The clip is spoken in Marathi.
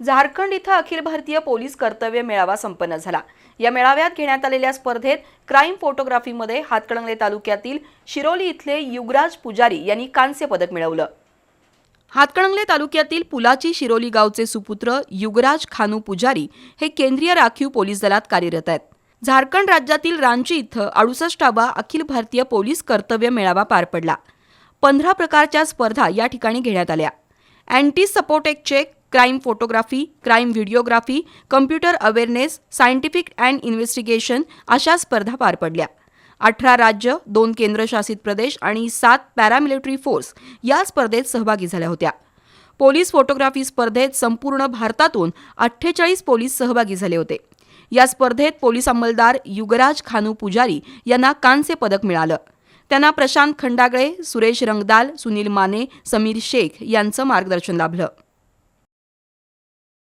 झारखंड इथं अखिल भारतीय पोलीस कर्तव्य मेळावा संपन्न झाला. या मेळाव्यात घेण्यात आलेल्या स्पर्धेत क्राईम फोटोग्राफीमध्ये हातकणंगले तालुक्यातील शिरोली इथले युगराज पुजारी यांनी कांस्य पदक मिळवलं. हातकणंगले तालुक्यातील पुलाची शिरोली गावचे सुपुत्र युगराज खानू पुजारी हे केंद्रीय राखीव पोलीस दलात कार्यरत आहेत. झारखंड राज्यातील रांची इथं अडुसष्टावा अखिल भारतीय पोलीस कर्तव्य मेळावा पार पडला. पंधरा प्रकारच्या स्पर्धा या ठिकाणी घेण्यात आल्या. Anti सपोटेक check crime photography crime videography computer awareness scientific and investigation अशा स्पर्धा पार पडल्या. अठरा राज्य दोन केंद्रशासित प्रदेश आणि सात पॅरामिलिटरी फोर्स या स्पर्धेत सहभागी झाल्या होत्या. पोलीस फोटोग्राफी स्पर्धेत संपूर्ण भारतातून अठ्ठेचाळीस पोलीस सहभागी झाले होते. या स्पर्धेत पोलीस अंमलदार युगराज खानू पुजारी यांना कांस्य पदक मिळालं. त्यांना प्रशांत खंडागळे सुरेश रंगदाल सुनील माने समीर शेख यांचं मार्गदर्शन लाभलं.